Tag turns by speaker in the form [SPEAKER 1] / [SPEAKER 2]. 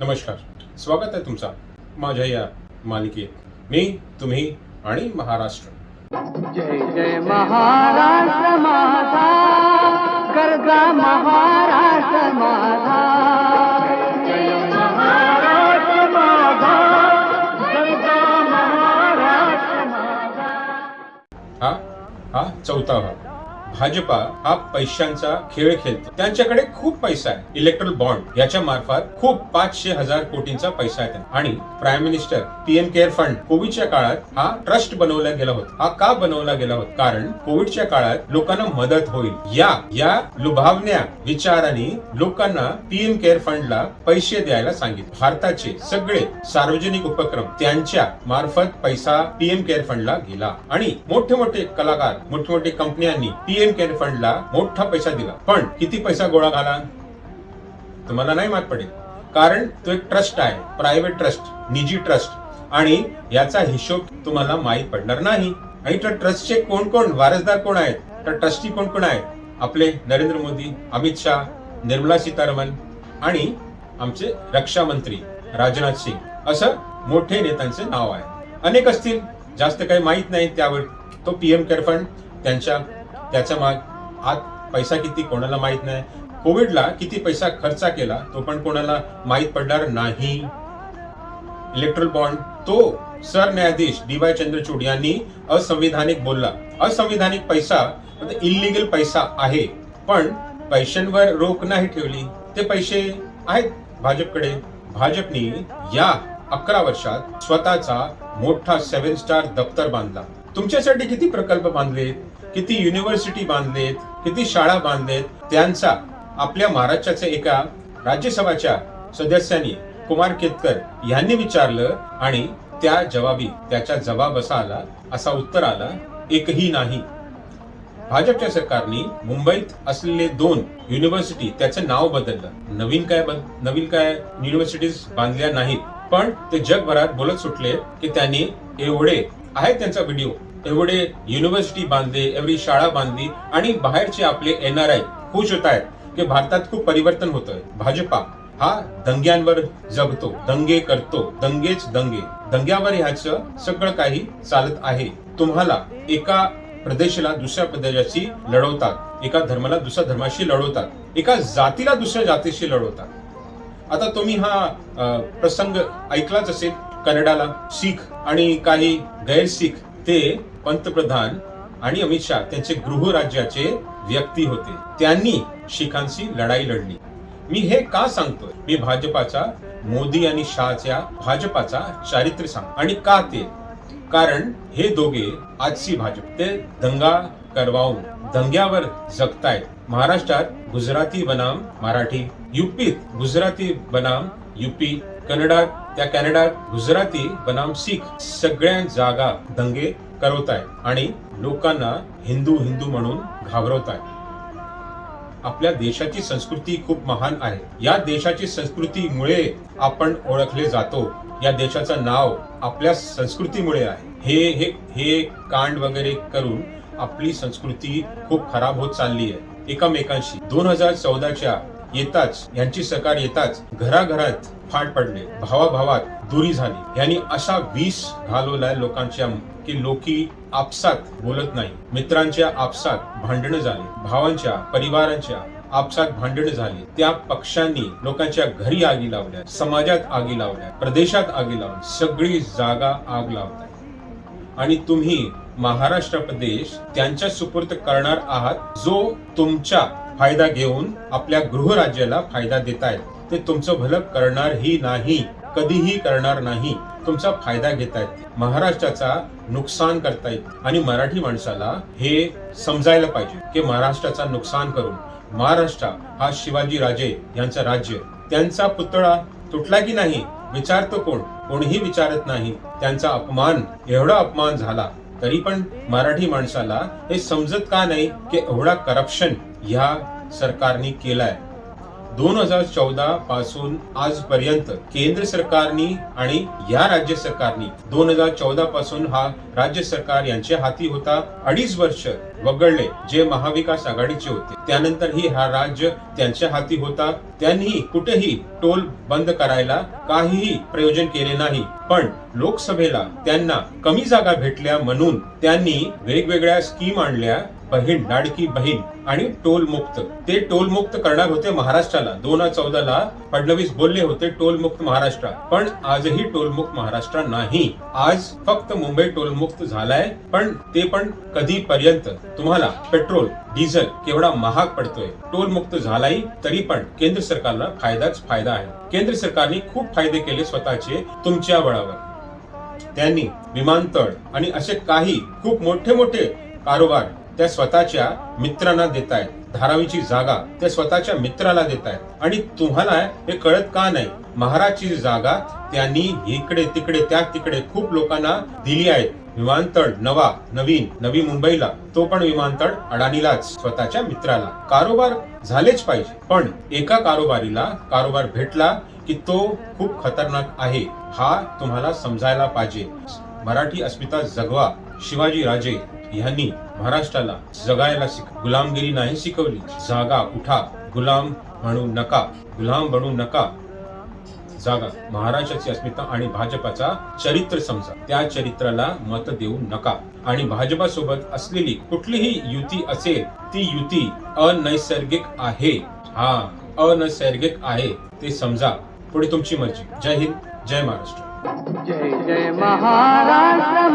[SPEAKER 1] नमस्कार. स्वागत आहे तुमचा माझ्या या मालिकेत. मी तुम्ही आणि महाराष्ट्र.
[SPEAKER 2] जय जय महाराष्ट्र माझा गरजा महाराष्ट्र माझा जय महाराष्ट्र माझा गरजा महाराष्ट्र माझा
[SPEAKER 1] हा हा चौथा भाग. भाजपा हा पैशांचा खेळ खेळतो. त्यांच्याकडे खूप पैसा आहे. इलेक्ट्रल बॉन्ड याच्या मार्फत खूप पाचशे हजार कोटींचा पैसा आहे आणि prime minister PM care fund कोविडच्या काळात हा ट्रस्ट बनवला गेला होता. हा का बनवला गेला होता? कारण कोविडच्या काळात लोकांना मदत होईल. या या लुभावण्या विचाराने लोकांना पीएम केअर फंडला पैसे द्यायला सांगितले. भारताचे सगळे सार्वजनिक उपक्रम त्यांच्या मार्फत पैसा पीएम केअर फंडला गेला. आणि मोठे मोठे कलाकार मोठे मोठे कंपन्यांनी पीएम केअर फंडला मोठा पैसा दिला. पण किती पैसा गोळा झाला? तुम्हाला नाही मात पडेल. कारण तो एक ट्रस्ट आहे. प्रायव्हेट ट्रस्ट निजी ट्रस्ट आणि याचा हिशोब तुम्हाला माहीत पडणार नाही. आणि त्या ट्रस्टचे कोण कोण? वारसदार कोण आहेत? तर ट्रस्टी कोण कोण आहेत? आपले नरेंद्र मोदी अमित शाह निर्मला सीतारामन आणि आमचे रक्षा मंत्री राजनाथ सिंग. असं मोठे नेत्यांचे नाव आहे. अनेक असतील. जास्त काही माहीत नाही त्यावर. तो पीएम केअर फंड त्यांच्या त्याच्या माग आज पैसा किती कोणाला माहीत नाही. कोविडला किती पैसा खर्च केला तो पण कोणाला माहीत पडणार नाही. इलेक्ट्रल बॉन्ड तो सरन्यायाधीश डी वाय चंद्रचूड यांनी असंविधानिक बोलला. असंविधानिक पैसा म्हणजे इलिगल पैसा आहे पण पैशांवर रोख नाही ठेवली. ते पैसे आहेत भाजपकडे. भाजपने या अकरा वर्षात स्वतःचा मोठा सेव्हन स्टार दफ्तर बांधला. तुमच्यासाठी किती प्रकल्प बांधले किती युनिव्हर्सिटी बांधलेत किती शाळा बांधलेत त्यांचा आपल्या महाराष्ट्राच्या एका राज्यसभाच्या सदस्यांनी कुमार केतकर यांनी विचारलं आणि त्या जवाबी त्याचा जवाब असा आला असा उत्तर आला एकही नाही. भाजपच्या सरकारने मुंबईत असलेले दोन युनिव्हर्सिटी त्याचं नाव बदललं. नवीन काय नवीन काय युनिव्हर्सिटीज बांधल्या नाहीत. पण ते जगभरात बोलत सुटले की त्यांनी एवढे आहे त्यांचा व्हिडिओ एवढे युनिव्हर्सिटी बांधले एवढी शाळा बांधली आणि बाहेरचे आपले एन आर आय खुश होत आहेत की भारतात खूप परिवर्तन होतोय. भाजपा हा दंग्यांवर जगतो दंगे करतो दंगेच दंगे. दंग्यावर ह्याचं सगळं काही चालत आहे. तुम्हाला एका प्रदेशाला दुसऱ्या प्रदेशाशी लढवतात एका धर्माला दुसऱ्या धर्माशी लढवतात एका जातीला दुसऱ्या जातीशी लढवतात. आता तुम्ही हा प्रसंग ऐकलाच असेल कॅनडाला शीख आणि काही गैरशीख ते पंतप्रधान आणि अमित शाह त्यांचे गृहराज्याचे व्यक्ती होते. त्यांनी शिखांशी लढाई लढली. मी हे का सांगतोय? मी भाजपाचा मोदी आणि शहाच्या भाजपाचा चारित्र्य सांग आणि का ते? कारण हे दोघे आजची भाजप. ते दंगा करवावून दंग्यावर जगतायत. महाराष्ट्रात गुजराती बनाम मराठी युपीत गुजराती बनाम युपी कन्नडात त्या कॅनडात गुजराती बनाम शीख सगळ्या जागा दंगे करवत आणि लोकांना हिंदू हिंदू म्हणून घाबरवत आहे आपल्या देशाची संस्कृती खूप महान आहे. या देशाची संस्कृतीमुळे आपण ओळखले जातो. या देशाचं नाव आपल्या संस्कृतीमुळे आहे. हे हे हे कांड वगैरे करून आपली संस्कृती खूप खराब होत चालली आहे. एकमेकांशी. दोन हजार चौदाच्या येताच यांची सरकार येताच घराघरात फाट पडले भावाभावात दुरी झाली. यांनी असा विष घालवलाय लोकांच्या की लोकी आपसात बोलत नाही. मित्रांच्या आपसात भांडणं झाली. भावांच्या परिवारांच्या आपसात भांडणं झाली. त्या पक्षांनी लोकांच्या घरी आगी लावल्या समाजात आगी लावल्या प्रदेशात आगी लावल्या. सगळी जागा आग लावताय. आणि तुम्ही महाराष्ट्र प्रदेश त्यांच्या सुपूर्त करणार आहात जो तुमच्या फायदा घेऊन आपल्या गृहराज्याला फायदा देतायत. ते तुमचं भलं करणारही नाही कधीही करणार नाही तुमचा फायदा घेतायत. महाराष्ट्राचा नुकसान करतायत आणि मराठी माणसाला हे समजायला पाहिजे की महाराष्ट्राचा नुकसान करून महाराष्ट्र हा शिवाजी राजे यांचं राज्य. त्यांचा पुतळा तुटला की नाही विचारतो कोण? कोणीही विचारत नाही. त्यांचा अपमान एवढा अपमान झाला तरी पण मराठी माणसाला हे समजत का नाही की एवढा करप्शन ह्या सरकारने केलाय? दोन हजार चौदा पासून आजपर्यंत केंद्र सरकारनी आणि या राज्य सरकारनी दोन हजार चौदा पासून हा राज्य सरकार यांच्या हाती होता. अडीच वर्ष वगळले जे महाविकास आघाडीचे होते. त्यानंतरही हा राज्य त्यांच्या हाती होता. त्यांनी कुठेही टोल बंद करायला काहीही प्रयोजन केले नाही. पण लोकसभेला त्यांना कमी जागा भेटल्या म्हणून त्यांनी वेगवेगळ्या स्कीम आणल्या. बहीण लाडकी बहीण आणि टोल मुक्त ते टोल मुक्त करणार होते महाराष्ट्राला. दोन हजार चौदा ला फडणवीस बोलले होते टोल मुक्त महाराष्ट्र पण आजही टोल मुक्त महाराष्ट्र नाही. आज फक्त मुंबई टोल मुक्त झालाय पण ते पण कधी पर्यंत तुम्हाला पेट्रोल डिझेल केवढा महाग पडतोय. टोल मुक्त झालाही तरी पण केंद्र सरकारला फायदाच फायदा आहे. केंद्र सरकारने खूप फायदे केले स्वतःचे तुमच्या बळावर. त्यांनी विमानतळ आणि असे काही खूप मोठे मोठे कारोबार त्या स्वतःच्या मित्रांना देत आहेत धारावीची जागा त्या स्वतःच्या मित्राला देत आहेत आणि तुम्हाला हे कळत का नाही? महाराजची जागा त्यांनी इकडे तिकडे त्या तिकडे खूप लोकांना दिली आहे विमानतळ नवा नवीन नवी मुंबईला. तो पण विमानतळ अडाणीलाच स्वतःच्या मित्राला. कारोबार झालेच पाहिजे. पण एका कारोबारीला कारोबार भेटला की तो खूप खतरनाक आहे. हा तुम्हाला समजायला पाहिजे. मराठी अस्मिता जगवा शिवाजी राजे. यांनी महाराष्ट्राला जगायला शिक गुलामगिरी नाही शिकवली. जागा उठा गुलाम म्हणू नका गुलाम बनू नका. जागा महाराष्ट्राची अस्मिता आणि भाजपाचा चरित्र समजा. त्या चरित्राला मत देऊ नका. आणि भाजपा सोबत असलेली कुठलीही युती असेल ती युती अनैसर्गिक आहे. हा अनैसर्गिक आहे ते समजा. पुढे तुमची मर्जी. जय हिंद जय महाराष्ट्र.
[SPEAKER 2] जय जय महाराष्ट्र